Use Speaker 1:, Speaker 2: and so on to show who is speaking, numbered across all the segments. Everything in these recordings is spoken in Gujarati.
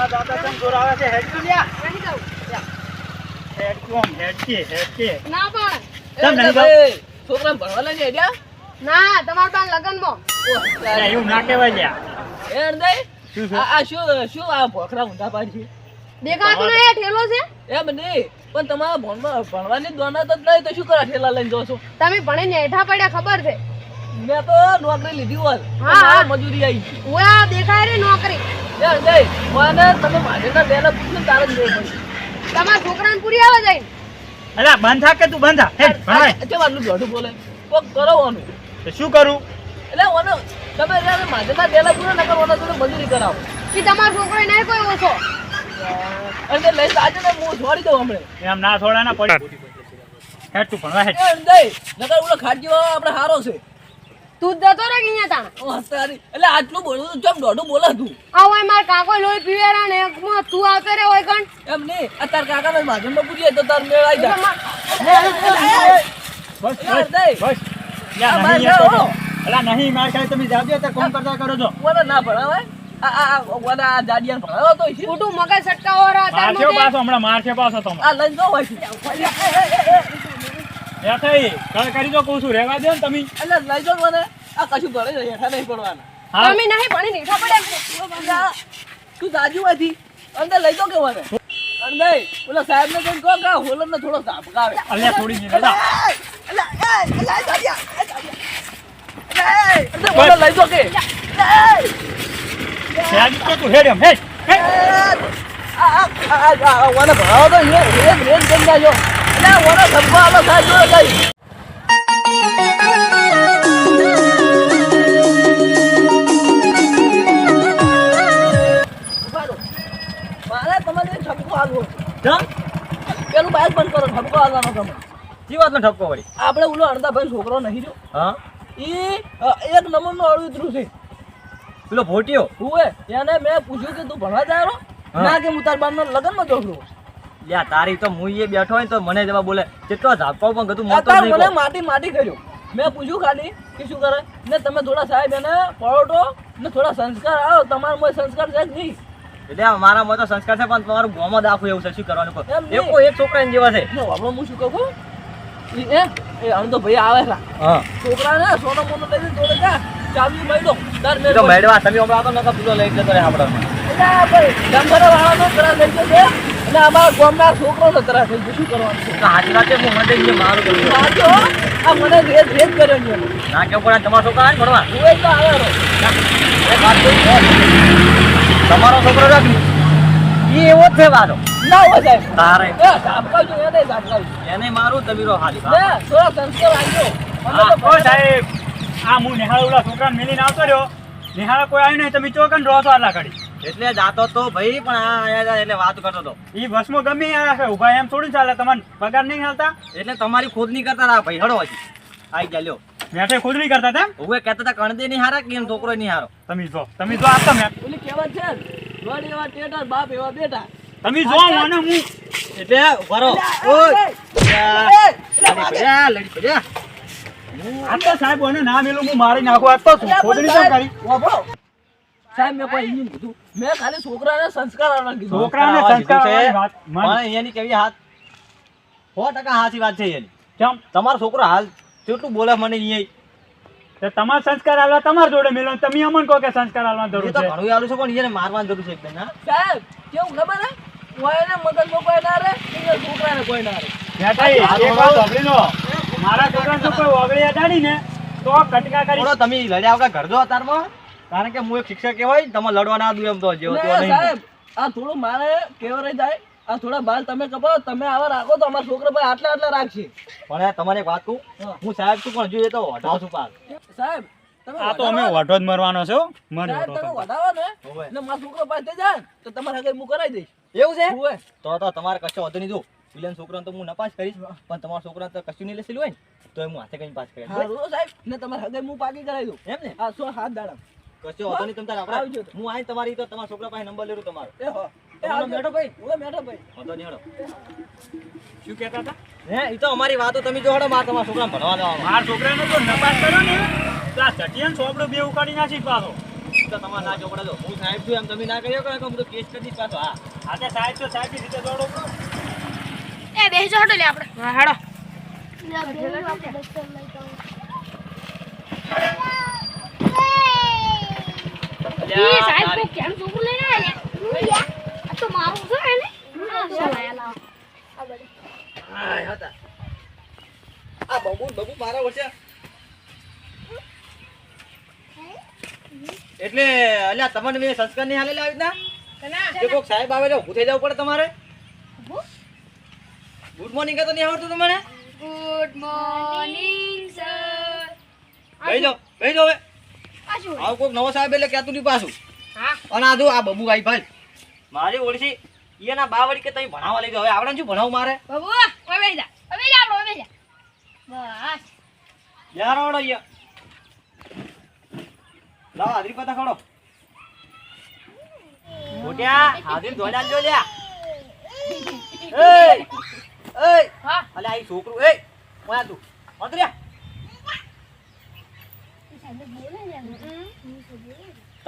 Speaker 1: આ દાદા કેમ જોરાવે છે હેડતું લ્યા
Speaker 2: નહીં જાઉં.
Speaker 1: હેડતું આમ હેડકે હેડકે
Speaker 2: ના પણ.
Speaker 1: કેમ નહીં જાવ?
Speaker 3: છોકરા ભણવા લઈ જાય
Speaker 2: ના તમારા પાસે લગનમાં.
Speaker 1: લ્યા, એવું ના કહેવાય લ્યા.
Speaker 3: એ હરદાઈ, આ આ શું શું આ ભોખરા ઊંધા પાડી?
Speaker 2: દેખાતું નહીં ઠેલો છે?
Speaker 3: છે એમ નહીં. પણ તમારા ભણવા ભણવાની દોના જ નહીં તો શું કરો ઠેલા લઈને જો છો?
Speaker 2: તમે ભણીને હેઠા પડ્યા ખબર છે?
Speaker 3: મેં તો નોકરી લીધી હોત
Speaker 2: હા, હા.
Speaker 3: મજૂરી આવી
Speaker 2: ઓયા દેખાય રે નોકરી.
Speaker 3: એ જય મને તમે માધેના બેલા પૂછ્યું ને તારે જ મેળ પડી.
Speaker 2: તમારા છોકરાને પૂરી આવે જાય
Speaker 1: અરે બંધ થા કે તું બંધ થા? હેડ ભણાય
Speaker 3: આ કેમ આટલું બોલે. કોક કરો ઓનું
Speaker 1: તો શું કરું?
Speaker 3: એટલે ઓનો તમે જ્યારે માધેના બેલા પૂરો નકર ઓના જોડે મજૂરી કરાવો.
Speaker 2: કે તમારો છોકરો નહીં કોઈ ઓછો.
Speaker 3: અને લઈ આજે ને હું છોડી દઉં હમણાં.
Speaker 1: એમ ના થોડા ના પડી હેડ તું ભણવા હેડ.
Speaker 3: જય નકર ઓલો ખાટજી વાળો આપણે હારો છે.
Speaker 2: તું જ જતો રે અહીંયા તાણ
Speaker 3: ઓ. એટલે આટલું બોલું તું ચમ દોઢું બોલે તું
Speaker 2: આ હોય માર કાકો લોહી પીવેરા ને એકમાં તું આવતો રે હોય ગણ
Speaker 3: એમ નહીં આ તાર કાકાને માધવમાં પૂછીએ તો તાર મેળ આવી જાય
Speaker 1: બસ બસ બસ લ્યા, નહીં અલા નહીં માર ખાલી તમે જાજો ત્યાં કોણ કરતા કરો છો
Speaker 3: ઓને ના ભણાવાય આ આ ભણાવો તો છે
Speaker 2: ખોટું મગજ સટકાવો રા તાર
Speaker 1: પાછો હમણાં મારશે પાછો તમે
Speaker 3: આ હોય છે
Speaker 1: થઈ કરી દો કહું છું રહેવા દો ને તમે
Speaker 3: એટલે લઈ મને આ કશું ભણે છે હેઠા નહીં પડવાના
Speaker 1: હા
Speaker 2: તમે નહીં ભણીને હેઠા પડ્યા
Speaker 3: તું જાજુ હતી અંદર લઈ દો કે મને અંદર ઓલા સાહેબ ને કઈ કહો કે હોલર ને થોડો ઝાપકાવે
Speaker 1: અલ્યા થોડી
Speaker 3: એ એ એ લઈ કે
Speaker 1: સાહેબ તો તું હેડ એમ હેડ.
Speaker 3: આ આ આ તો સાહેબ જોડે ગઈ ઠપકો આલવો પેલું બાઈક બંધ કરો ઠપકો આલવાનો તમે.
Speaker 1: શી વાતનો ઠપકો વળી?
Speaker 3: આપણે ઓલો અણદાભાઈ છોકરો નહીં જો
Speaker 1: હા?
Speaker 3: ઈ એક નંબરનો અળવિતરું છે.
Speaker 1: પેલો ભોટિયો?
Speaker 3: હુએ એને મેં પૂછ્યું કે તું ભણવા જાય ના કે હું તાર બારનો લગનમાં જોઉં છું.
Speaker 1: લ્યા તારી તો હું એ બેઠો હોય તો મને જવા બોલે. કેટલો ઝાપકો પણ
Speaker 3: મને માટી માટી કર્યો. મેં પૂછ્યું ખાલી કે શું કરે? ને તમે થોડા સાહેબ એને પરોટો ને થોડા સંસ્કાર આવો. તમારા મોય સંસ્કાર સાહેબ જ નહીં?
Speaker 1: એટલે મારા મારામાં તો સંસ્કાર છે પણ તમારું ગોમાં દાખવું એવું છે. શું કરવાનું કહો? એકો એક છોકરા ને જેવા છે.
Speaker 3: ને હું શું કહું એ અણદો ભાઈ આવે છે
Speaker 1: છોકરા
Speaker 3: ને સોનો મોનો લઈને જોડે જા. ચાવી મળી દો દર મેળ
Speaker 1: તો મેડવા તમે તો પેલો લઈ જતો આપણો
Speaker 3: એટલે ભાઈ ડંગરો વાળાનો તરા લઈ ગયો છે. અને અમારા ગામના છોકરોનો તરા થઈ શું કરવાનું છે?
Speaker 1: તો હાજી વાત હું મને જે મારું કર્યું
Speaker 3: આ મને રેત રેત કર્યો છે
Speaker 1: ના તમારો છોકરો ને ભણવા?
Speaker 3: હું તો આવે.
Speaker 1: વાત. તમારો છોકરો રાખ્યું એ એવો જ છે મારો.
Speaker 3: ના હોય સાહેબ.
Speaker 1: તારે.
Speaker 3: એ ઝાપકાવજો, એ નહીં ઝાપકાવજો.
Speaker 1: એને મારું તમીરો હાલી
Speaker 3: ને થોડા સંસ્કાર તો
Speaker 1: ઓ સાહેબ આ હું નિહાળ ઓલા છોકરાને મેલીને આવતો રહ્યો. નિહાળ કોઈ આવ્યું નહીં તમે ચોકન રહો તો આટલા ઘડી. એટલે જાતો તો ભાઈ પણ આ આયા એટલે વાત કરતો તો. ઈ બસમાં ગમે આયા છે ઊભા એમ થોડી ચાલે તમને પગાર નહીં હાલતા? એટલે તમારી ખોદ નહીં કરતા ભાઈ હડો હજી. આઈ ગયા લ્યો. મેઠે ખોદ નહીં કરતા તેમ હવે કહેતા હતા કણદે નહીં હારા કેમ છોકરો નહીં હારો? તમે જો તમે જો આપતા મેં
Speaker 3: ઓલી કહેવત છે ને, એવા ટેટર બાપ એવા બેટા.
Speaker 1: તમે જો મને હું એટલે વરો લડી પડ્યા આ તો સાહેબ ઓને ના મેલું હું મારી નાખું આ તો ખોદણી
Speaker 3: પણ
Speaker 1: કરી?
Speaker 3: સાહેબ, સાહેબ મેં કોઈ નહીં કીધું. મેં ખાલી છોકરાને સંસ્કાર આવવા કીધું.
Speaker 1: છોકરાને સંસ્કાર વાત માની.
Speaker 4: એની કેવી હાથ સો ટકા સાચી વાત છે એની.
Speaker 1: કેમ?
Speaker 4: તમારો છોકરો હાલ કેટલું બોલે મને અહીંયા
Speaker 1: તમારા સંસ્કાર આલવા તમારા જોડે મેલો તમે અમને કહો કે સંસ્કાર આલવા
Speaker 4: એ
Speaker 1: જરૂર
Speaker 4: તો
Speaker 1: છે.
Speaker 4: ઘણું આલું છે પણ એને મારવાની જરૂર છે એકદમ
Speaker 3: સાહેબ કેવું ખબર હે? કોઈને મગજમાં કોઈ ના રહે એને છોકરાને કોઈ ના રે
Speaker 1: બેટાઈ, એક વાત સાંભળી લો. મારા છોકરાને તો કોઈ ઓગળી અડાડી ને તો કટકા કરી
Speaker 4: તમે લડ્યા વગર ઘર જો અતારમાં. કારણ કે હું એક શિક્ષક કહેવાય તમે લડવા ના દઉં એમ તો જેવો તેવો નહીં.
Speaker 3: સાહેબ આ થોડું મારે કેવરે જાય. આ થોડા બાલ તમે કપાવો તમે આવા રાખો તો અમારા છોકરા ભાઈ આટલા આટલા રાખશે.
Speaker 4: પણ તમારે એક વાત કહું?
Speaker 3: હું.
Speaker 4: સાહેબ છું પણ જોઈએ તો હટાવ છું પાર
Speaker 3: સાહેબ
Speaker 1: આ તો અમે વઢો જ મરવાનો છે. હો. મરી
Speaker 3: તમે
Speaker 1: તો.
Speaker 3: વધાવો ને. એટલે મારા છોકરો પાસે જાય તો તમારે હગે હું કરાવી દઈશ.
Speaker 4: એવું છે? તો તો તમારે કશો વધુ નહીં જો. વિલન છોકરાને તો હું નપાસ કરીશ પણ તમારા છોકરા તો કશું નહીં લેસેલું હોય ને તો હું હાથે કઈ પાસ કરી
Speaker 3: સાહેબ. ને તમારે હગે હું પાકી કરાવી દઉં.
Speaker 4: એમ ને?
Speaker 3: હા સો હાથ દાડા.
Speaker 4: કશો વધુ નહીં તમે તારે
Speaker 3: આવજો
Speaker 4: હું આવીને તમારી તો તમારા છોકરા પાસે નંબર લેરું તમારો.
Speaker 3: એ હો.
Speaker 4: મેઠો ભાઈ?
Speaker 3: હોવે, મેઠો ભાઈ.
Speaker 4: વધુ નહીં
Speaker 1: શું કહેતા હતા?
Speaker 4: હે એ તો અમારી વાતો તમે જો હડો માર તમારા છોકરાને ભણવા દો
Speaker 1: મારા છોકરાને તો નપાસ કર્યો ને. તો આ ચટિયાને સોપડો બે ઉકાળી નાખી પાછો.
Speaker 4: તો તમારા ના ચોપડા દો હું સાહેબ છું એમ તમે ના કર્યો કે તો હું તો કેસ કરી પાછો હા.
Speaker 1: આજે સાહેબ તો સાહેબની રીતે દોડો.
Speaker 2: એ બેસી જાઓ લે આપણે. હા હેડો સાહેબ કેમ છોકરું લઈને આયા
Speaker 4: એટલે અલ્યા તમને મેં સંસ્કાર નહીં હાલેલા આવી રીતના? કોક સાહેબ આવે ઉભું થઈ જવું પડે તમારે? ગુડ મોર્નિંગ તો નહીં આવડતું તમને?
Speaker 2: ગુડ મોર્નિંગ સર
Speaker 4: જાઓ બેહી જાઓ હવે. આવું કોક નવો સાહેબ એટલે કહેતું નહીં પાછું?
Speaker 2: હા.
Speaker 4: અને આ જો આ બબુ ભાઈ ભાઈ. મારી ઓળખી એના બા વળી કે તમે ભણાવવા લઈ ગયો. હવે આવડે શું ભણાવું મારે?
Speaker 2: બાબુ ઓય બેસી જા. ઓય બેસી જા આપણો ઓય બેસી જા. બસ.
Speaker 4: યાર ઓડો અહીંયા લાવ આદરી પતા ખડો મોટ્યા આદરી ધોડા લ્યો. લ્યા એય એય.
Speaker 2: હા.
Speaker 4: અલે આ ઈ છોકરું એય ઓયા તું. મંત્ર્યા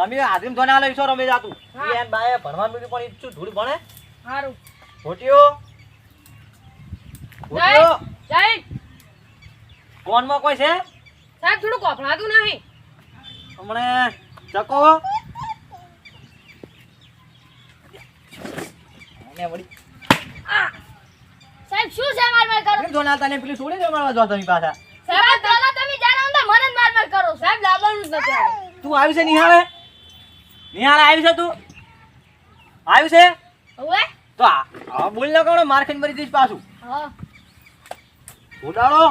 Speaker 4: તમે હાજરી ધોને આલે ઈશો રમે જાતું. એન બાએ ભણવાનું બીજું પણ ઈચ્છું ધૂળ ભણે?
Speaker 2: સારું
Speaker 4: ખોટીઓ ખોટીઓ
Speaker 2: જય.
Speaker 4: કોનમાં કોઈ છે?
Speaker 2: સાહેબ થોડું કોફળાતું નહીં.
Speaker 4: હમણે ચકો. અને વળી.
Speaker 2: સાહેબ શું છે માર માર કરો?
Speaker 4: કેમ તને પેલી છોડી દે મારવા જો તમે પાછા.
Speaker 2: સાહેબ દોલા તમે જાણો તો મને માર માર કરો. સાહેબ લાવવાનું જ નથી
Speaker 4: તું આવી છે નિહાળે નિહાળે આવી છે તું? આવ્યું છે? તો આ બોલ ન કોણ માર ખાઈને મરી જઈશ પાછું.
Speaker 2: હા.
Speaker 4: ઉડાડો.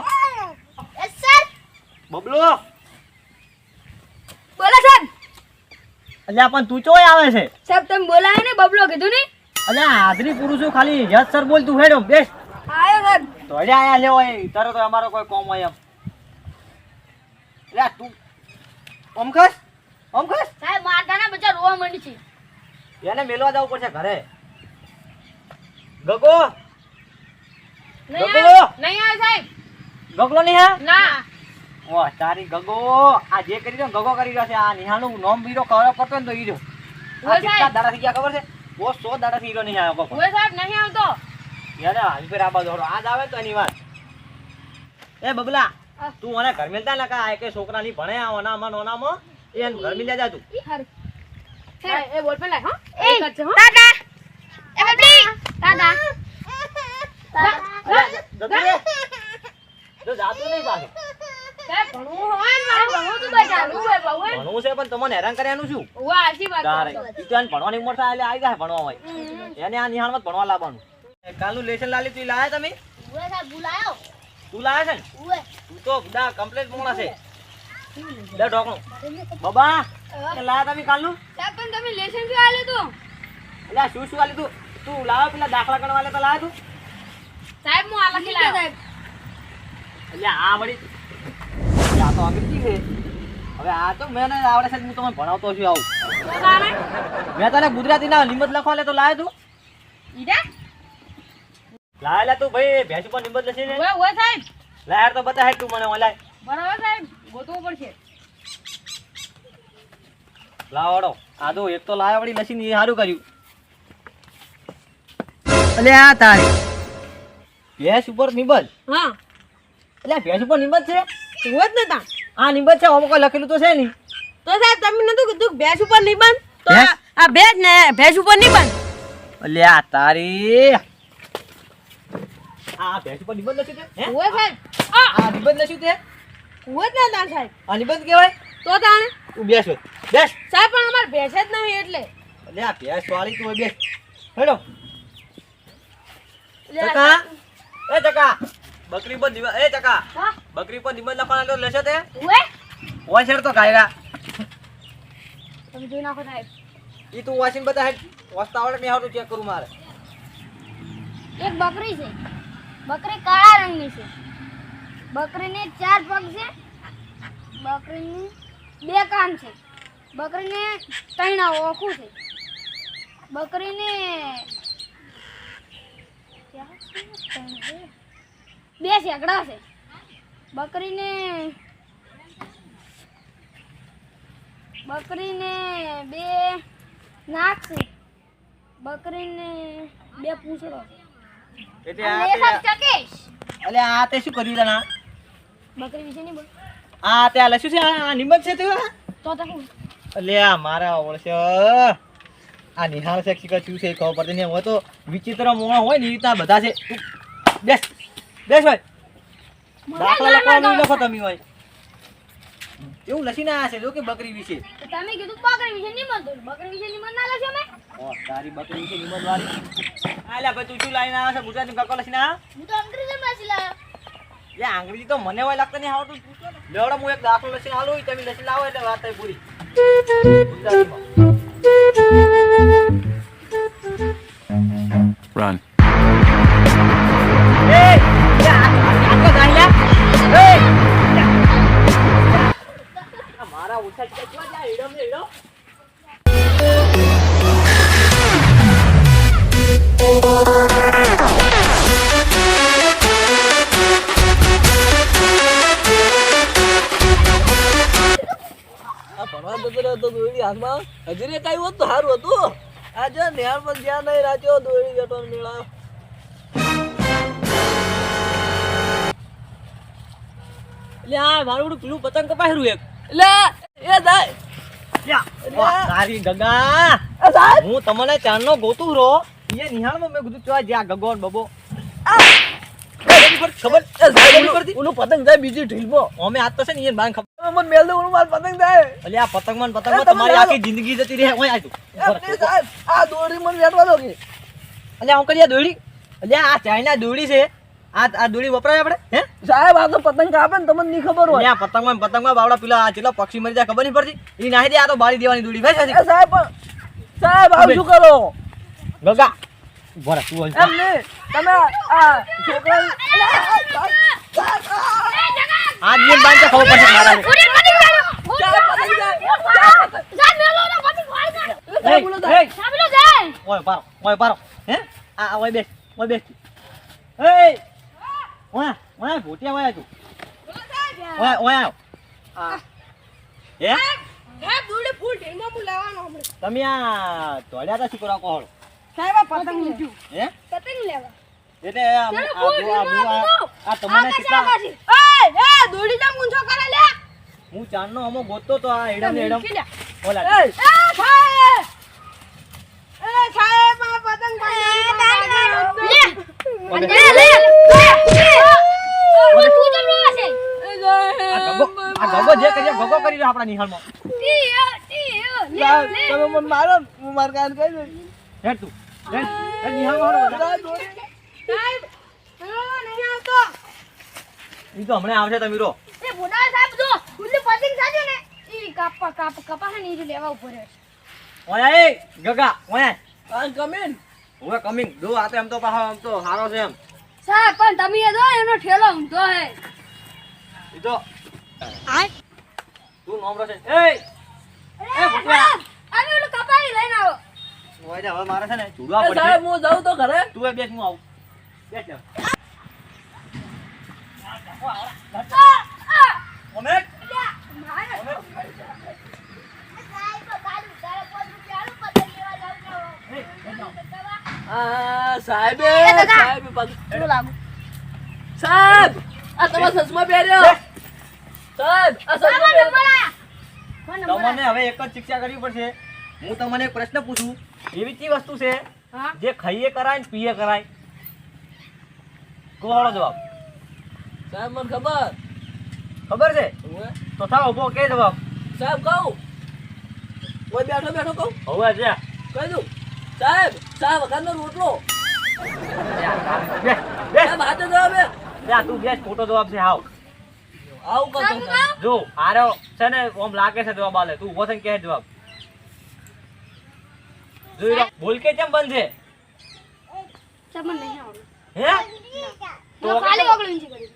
Speaker 2: યસ સર
Speaker 4: બબલો.
Speaker 2: બોલો સર
Speaker 4: અલ્યા પણ તું ચોય આવે છે.
Speaker 2: સાહેબ તમે બોલાય ને બબલો કીધું ને
Speaker 4: અલ્યા હાજરી પુરુષો ખાલી. યસ સર બોલ તું હેડો બેસ.
Speaker 2: આયો સર
Speaker 4: તો અલ્યા આયા લેવો એ તારો તો અમારો કોઈ કોમ હોય એમ. અલ્યા તું ઓમખસ ઓમખસ
Speaker 2: સાહેબ બચ્ચા રોવા માંડી છે.
Speaker 4: એને મેલવા જવું પડશે ઘરે. ગગો? ગગો!
Speaker 2: નહીં આવે સાહેબ.
Speaker 4: ગગલો નહીં હા
Speaker 2: ના.
Speaker 4: વાહ તારી ગગો. આ જે કરી રહ્યો ગગો કરી રહ્યો છે. આ નિહાળનું નોમ બીરો કરો કરતો ને તો ઈ રહ્યો આ કેટલા દાડા થઈ ગયા ખબર છે? ઓ સો દાડા થી હીરો નહીં આવ્યો ગગો.
Speaker 2: ઓય સાહેબ નહીં આવતો.
Speaker 4: યાર આવી ફેર આ બાજુ આજ આવે તો એની વાત. એ બબલા તું મને ઘર મેલતા ને કા કે છોકરા ની ભણે આ ઓનામાં ને ઓનામાં. એ એને ઘર મિલ્યા જા તું.
Speaker 2: એ બોલ પેલા હા એ કરશે હા ટાટા એ
Speaker 4: જો જાતું નહીં પાછું
Speaker 2: ભણવું
Speaker 4: છે પણ તમને હેરાન કર્યાનું શું એને ભણવાની ઉંમર થાય એટલે આવી જાય ભણવા હોય એને આ નિહાળમાં જ ભણવા લાવવાનું કાલનું લેસન લાલી તું લાયા તમે તું લાયા છે ને તું તો બધા કમ્પ્લેટ મોણા છે લે ઢોકણું બાબા લાયા તમે કાલનું?
Speaker 2: સાહેબ પણ તમે લેસન શું આલે તો.
Speaker 4: એટલે આ શું શું આલે તું? તું લાવા પેલા દાખલા કરવા લે તો લાયા તું.
Speaker 2: સાહેબ હું આ લખી લાવ્યો સાહેબ.
Speaker 4: એટલે આ વળી આ તો અંગ્રેજી છે. હવે આ તો મેં ને આવડે છે હું તમને ભણાવતો છું આવું. મેં તને ગુજરાતી ના નિમત લખવા લે તો લાયા તું?
Speaker 2: ઈડા?
Speaker 4: લાયેલા લે તું ભાઈ ભેંસ ઉપર નિમત લખી લે
Speaker 2: ઉવે ઉવે સાહેબ
Speaker 4: લાયા તો બતા હે તું મને ઓલાય
Speaker 2: બરાબર સાહેબ. ગોતવું પડશે.
Speaker 4: લાવાડો. આદો એક તો લાયા વળી લસીને એ સારું કર્યું. અલે આ તારી. ભેંસ ઉપર નિબંધ.
Speaker 2: હા.
Speaker 4: એટલે ભેંસ ઉપર નિબંધ છે?
Speaker 2: ઉવે જ તા.
Speaker 4: આ નિબંધ છે? આમાં કોઈ લખેલું તો છે નહીં.
Speaker 2: તો સાહેબ તમે નતું કીધું ભેંસ ઉપર નિબંધ? તો આ ભેંસ ને ભેંસ ઉપર નિબંધ.
Speaker 4: અલે આ તારી. આ ભેંસ ઉપર નિબંધ લખ્યું છે? હે?
Speaker 2: સાહેબ. આ
Speaker 4: આ નિબંધ લખ્યું છે?
Speaker 2: જ સાહેબ.
Speaker 4: કહેવાય?
Speaker 2: તો તાણે?
Speaker 4: તું બેસ બેસ.
Speaker 2: સાહેબ પણ અમારે ભેંસ જ નહીં એટલે.
Speaker 4: અલે આ ભેંસ વાળી તું બેસ. હેડો. ચકા. એ ચકા. બકરી પર નિબંધ એ ચકા. બકરી પર નિબંધ લખવાનો તો લેશે તે. વોશર તો કાયરા
Speaker 2: તમે જોઈ નાખો સાહેબ.
Speaker 4: ઈ તું વાસીન બતા હેડ. વાંચતા આવડે નહીં આવડતું ચેક કરું મારે.
Speaker 5: એક બકરી છે. બકરી કાળા રંગની છે. બકરીને ચાર પગ છે. બકરીને બે કાન છે. બકરીને તૈણા ઓખું છે. બકરીને. બે શેકડા છે. બકરીને બકરીને બે નાક છે. બકરીને બે પૂંછડો
Speaker 4: એટલે આ તે શું કર્યું તને?
Speaker 5: બકરી વિશે નહીં બોલ.
Speaker 4: આ તે આલે શું છે આ નિમત છે તું
Speaker 5: તો તો
Speaker 4: એટલે આ મારા ઓળશે. આ નિહાળ છે શીખર શું છે ખબર પડતી નહીં. હવે તો વિચિત્ર મોણા હોય ને એ રીતના બધા છે. બેસ બેસ ભાઈ. દાખલા લખવાનું લખો તમે હોય. એવું લખીને ના છે જો કે બકરી વિશે.
Speaker 5: તમે કીધું બકરી વિશે નિમત બકરી વિશે નિમત ના લખ્યો મેં.
Speaker 4: ઓ તારી બકરી વિશે નિમત વાળી. આલા ભાઈ તું શું લાઈને આવ્યો છે? ગુજરાતી કક્કો લખીને આવ્યો
Speaker 5: હું તો અંગ્રેજી માં લાવ્યો
Speaker 4: એ આંગળી તો મને હોય લાગતા નહીં આવડતું લેવડો હું એક દાખલો લસી હાલું તમે લસી લાવો એટલે વાત પૂરી.
Speaker 3: જતો રહ્યો તો દોરડી હાથમાં હજી કાંઈ હોત તો સારું હતું. આ જો નિહાળ પણ જ્યાં નહીં રાખ્યો દોરડી બેઠો મેળાયો
Speaker 4: લે, આ મારું પેલું પતંગ કપાયેલું એક.
Speaker 3: એટલે એ જાય.
Speaker 4: તારી ગગા. હું તમને ચાંદનો ગોતું રહો એ નિહાળમાં મેં કીધું ચો જ્યાં ગગો ને બબો. ખબર
Speaker 3: પતંગ જાય બીજી ઢીલમાં.
Speaker 4: અમે આજ તો છે ને ખબર
Speaker 3: મને મેલ દે મારું પતંગ દે
Speaker 4: એટલે આ
Speaker 3: પતંગ
Speaker 4: મન
Speaker 3: પતંગ
Speaker 4: તમારી આખી જિંદગી જતી રહે ઓય.
Speaker 3: સાહેબ આ દોરી મને વેટવા દો કે.
Speaker 4: એટલે હું કરીએ દોડી અલ્યા આ ચાઇના દોરી છે. આ આ દોરી વપરાય આપણે? હે?
Speaker 3: સાહેબ આ તો પતંગ કાપે ને તમને નહીં ખબર હોય.
Speaker 4: આ પતંગમાં પતંગમાં બાવડા પેલા આ ચેટલા પક્ષી મરી જાય ખબર નહીં પડતી. એ નાહી દે આ તો બાળી દેવાની દોરી ભાઈ
Speaker 3: સાહેબ સાહેબ આવું શું કરો?
Speaker 4: ગગા. ઊભો તું.
Speaker 3: એમ નહીં તમે આ છોકરા
Speaker 4: આ નિયમ બાંધ ખબર પડશે મારા ઓય પારો ઓય પારો. હે? આ ઓય બેસ ઓય બેસ. એ ઓય ઓય ભૂટિયા ઓય તું. ઓય ઓય આ હે. તમે આ દોડ્યા તા શું કરવા કોહળ
Speaker 2: સાહેબ પતંગ મૂક્યું
Speaker 4: હે?
Speaker 5: પતંગ લેવા.
Speaker 4: એટલે આ આ આ તમને કેટલા
Speaker 2: એ એ દોડી જા મુંછો કરે લે.
Speaker 4: હું ચાંદનો હમો ગોતતો તો આ હેડમ હેડમ. ઓલા.
Speaker 3: એ
Speaker 2: ખાય એ ખાયમાં પતંગ
Speaker 4: ખાય
Speaker 5: લે. લે. લે તું જમલો છે?
Speaker 4: આ ગગો જે કરી ગગો કરી રહ્યો આપણા નિહાળમાં.
Speaker 5: ટી ટી લે લે.
Speaker 3: તમે મને મારો હું માર કાન કહી દે
Speaker 4: હેડ તું. હેડ હેડ નિહાળમાં હેડ. ઈ તો હમણાં આવશે તમે રો.
Speaker 5: એ બોડા સાહેબ જો ઉલ્લી પતિંગ સાજો ને ઈ કાપા કાપા કપા ને ઈ લેવા ઉપર છે.
Speaker 4: ઓય એ ગગા ઓય.
Speaker 3: આ કમિન?
Speaker 4: ઓય કમિંગ દો આ તો એમ તો પાહો આમ તો હારો છે એમ.
Speaker 5: સાહેબ પણ તમે એ જો એનો ઠેલો ઊંધો હે.
Speaker 4: ઈ તો. તું નોમરો છે. એ એ ભૂટિયા
Speaker 5: અમે ઓલું કપાઈ લઈને આવો.
Speaker 4: ઓય જા, હવે મારે છે ને ચૂડવા
Speaker 3: પડશે. સાહેબ હું જાઉં તો ઘરે.
Speaker 4: તું એ બેસ હું આવું.
Speaker 3: સાહેબ સાહેબે સાહેબ આ તમારા સસમા પહેર્યો સાહેબ આ સસમા
Speaker 4: તમને હવે એક જ શિક્ષા કરવી પડશે. હું તમને એક પ્રશ્ન પૂછું. એવી કઈ વસ્તુ છે
Speaker 5: હા.
Speaker 4: જે ખાઈએ કરાય ને પીએ કરાય. કોહળો જવાબ.
Speaker 3: સાહેબ મને ખબર.
Speaker 4: ખબર છે? તો થાવ ઊભો કે જવાબ?
Speaker 3: સાહેબ કહું. ઓય બેઠો બેઠો કહું.
Speaker 4: હવે છે
Speaker 3: કહી દઉં. સાહેબ સાહેબ વગરનો રોટલો. સાહેબ હાથે જવાબ હે.
Speaker 4: ત્યાં તું બેસ ખોટો જવાબ છે હાવ.
Speaker 3: આવું કહું
Speaker 4: જો આરો છે ને ઓમ લાગે છે જવાબ આલે. તું ઊભો થઈને કહે જવાબ. જોઈ લો. બોલ કે કેમ બંધ છે?
Speaker 5: સાહેબ નહીં આવડે.
Speaker 4: હે?
Speaker 5: તો ખાલી વગડું ઊંચી કરી.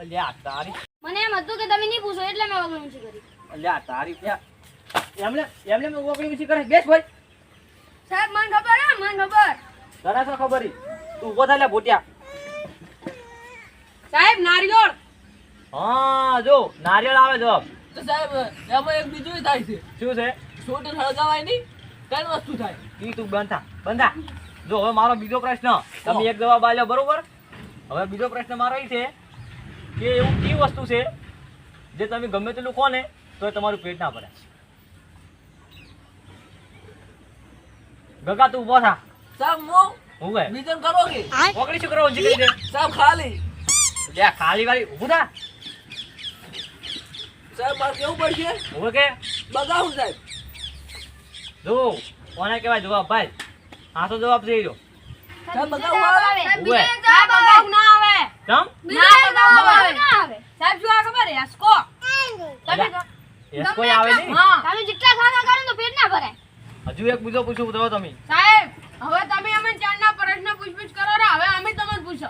Speaker 4: અલ્યા તારી
Speaker 5: મને એમ હતું કે તમે નહીં પૂછો એટલે મેં વગડું ઊંચી કરી.
Speaker 4: અલ્યા તારી એમને એમને મેં ઓગળી ઊંચી કરે. બેસ ભાઈ.
Speaker 5: સાહેબ મને ખબર હે મને ખબર.
Speaker 4: તને શું ખબર તું ઊભો થાય ભૂટ્યા
Speaker 2: સાહેબ નારિયોળ.
Speaker 4: હા જો નારિયેળ આવે
Speaker 3: તો સાહેબ એમાં એક બીજું થાય છે.
Speaker 4: શું છે?
Speaker 3: છોડ સળગાવાય નહીં કઈ વસ્તુ થાય.
Speaker 4: ઈ તું બંધા બંધા જો હવે મારો બીજો પ્રશ્ન. તમે એક જવાબ આલ્યો બરોબર? હવે બીજો પ્રશ્ન મારો એ છે કે એવું કઈ વસ્તુ છે જે તમે ગમે તેટલું કહો ને તો તમારું પેટ ના ભરે. ગગા તું ઊભો થા.
Speaker 3: સાહેબ હું
Speaker 4: હું ગયે?
Speaker 3: બીજન કરો કે?
Speaker 4: ઓકડી શું કરો? જીગરી છે
Speaker 3: સાહેબ ખાલી.
Speaker 4: લે ખાલી વાળી ઊભો થા.
Speaker 3: સાહેબ મારે કેવું પડશે?
Speaker 4: ઊભો કે?
Speaker 3: બગાવું સાહેબ.
Speaker 4: જો કોને કહેવાય? જવાબ ભાઈ. આ તો જવાબ છે જો.
Speaker 3: આવે.
Speaker 2: સાહેબ,
Speaker 4: ઉવે.
Speaker 2: બીજો એક જવાબ બગાવ ના આવે.
Speaker 4: ચમ?
Speaker 2: બીજો એક જવાબ
Speaker 5: ના આવે.
Speaker 2: સાહેબ શું આ ખબર? છે? યસકો. તમે
Speaker 4: અલા, એસ આવે નહીં
Speaker 5: તમે જેટલા ખાના કાઢો તો પેટ ના ભરાય
Speaker 4: હજુ એક બીજો પૂછું તો તમે.
Speaker 2: સાહેબ હવે તમે અમે ચારના પ્રશ્ન પૂછપૂછ કરો ને હવે અમે તમને પૂછો.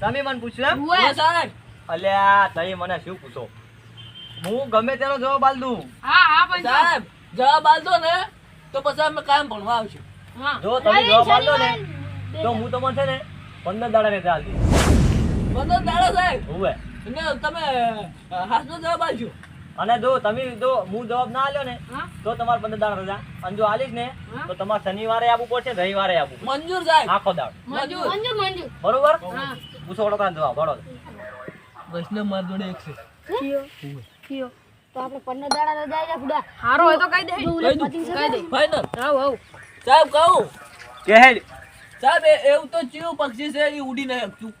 Speaker 4: તમે મને
Speaker 3: પૂછો સાહેબ.
Speaker 4: અલ્યા તમે મને શું પૂછો? હું ગમે તેનો જવાબ આલ દઉં.
Speaker 2: હા હા પણ
Speaker 3: સાહેબ જવાબ આલદો ને તો પછી અમે કામ ભણવા આવશું.
Speaker 2: હા
Speaker 4: જો તમે જવાબ આલ ને તો હું તમને છે ને પંદર દાડા ને ચાલ
Speaker 3: બધો દાડો સાહેબ?
Speaker 4: હોવે
Speaker 3: ને તમે હાથનો જવાબ આલજો
Speaker 4: અને જો તમે જો હું જવાબ ના આલ્યો ને તો તમારે પંદર દાડા રજા અને જો આલીશ ને તો તમારે શનિવારે આવવું પડશે રવિવારે આવવું
Speaker 3: મંજૂર સાહેબ.
Speaker 4: આખો દાડ.
Speaker 3: મંજૂર.
Speaker 5: મંજૂર મંજૂર.
Speaker 4: બરોબર?
Speaker 2: હા.
Speaker 4: પૂછો વડો કાં જવાબ વડો
Speaker 3: વૈષ્ણવ માર જોડે એક છે.
Speaker 5: કયો? કયો? તો આપણે પંદર દાડા રજા આયા ખુદા
Speaker 2: હારો હોય તો કહી દે. કહી દે
Speaker 3: ફાઈનલ.
Speaker 2: આવ હાવ
Speaker 3: સાહેબ કહું?
Speaker 4: કે હેડ
Speaker 3: સાહેબ એવું તો ચિયું પક્ષી છે એ ઉડી નહીં શકતું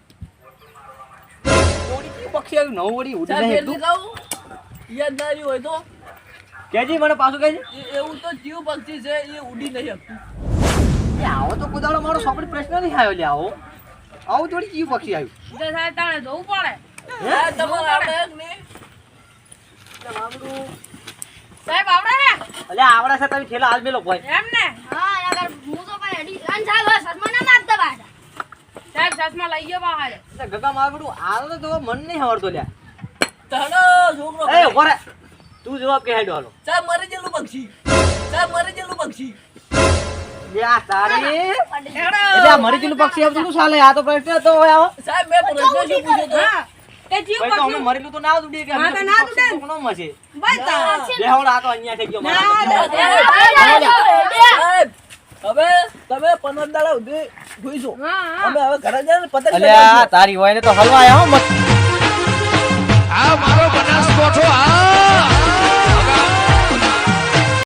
Speaker 4: પક્ષી આવ્યું નવું ઉડી
Speaker 3: ઉડી
Speaker 4: નહીં
Speaker 3: શકતું યાદ ના રહ્યું હોય તો?
Speaker 4: કેજી મને પાછું કેજી.
Speaker 3: એ- એવું તો ચિયું પક્ષી છે એ ઉડી નહીં શકતું
Speaker 4: આવો તો કુદાડો મારો સોપડી પ્રશ્ન નહીં આવ્યો લે આવો. આવું થોડી કયું પક્ષી આવ્યું.
Speaker 2: તો સાહેબ તાણે જોવું પડે.
Speaker 3: હા, તમારે આપણે એક નહીં.
Speaker 2: સાહેબ આવડે ને
Speaker 4: અલે આવડે છે તમે છેલ્લા હાલ મેલો ભાઈ.
Speaker 2: એમ ને?
Speaker 5: હા અગર હું તો ભાઈ અડી અન સાહેબ હવે સસમા ના માગતા બાટા
Speaker 2: સાહેબ સસમા લઈ ગયો બહાર.
Speaker 4: ગગા માગડું હાલ તો જવાબ મન નહીં હવડતો લ્યા.
Speaker 3: તણો છોકરો.
Speaker 4: એ ઓરે તું જવાબ કે હેડો હાલો.
Speaker 3: સાહેબ મરી જેલું પક્ષી. સાહેબ મરી જેલું પક્ષી.
Speaker 4: લ્યા તારી.
Speaker 2: હેડો.
Speaker 4: એટલે મરી ગયેલું પક્ષી આવતું શું ચાલે આ તો પ્રશ્ન તો આવો.
Speaker 3: સાહેબ મેં પ્રશ્ન શું પૂછ્યો તો?
Speaker 2: હા જીવ
Speaker 4: ભાઈ તો અમે મરેલું તો ના જ કે
Speaker 2: હા, તો ના જ
Speaker 4: પક્ષી
Speaker 2: ઉડે.
Speaker 4: તો કોનો મસે?
Speaker 2: બસ તાણે.
Speaker 4: આ તો અહીંયા થઈ ગયો
Speaker 3: હવે તમે પંદર દાડા અમે હવે ઘરે જઈને પતંગ
Speaker 4: અલ્યા તારી હોય ને તો હલવાય હો મત
Speaker 6: આ મારો બનાસકોઠો આ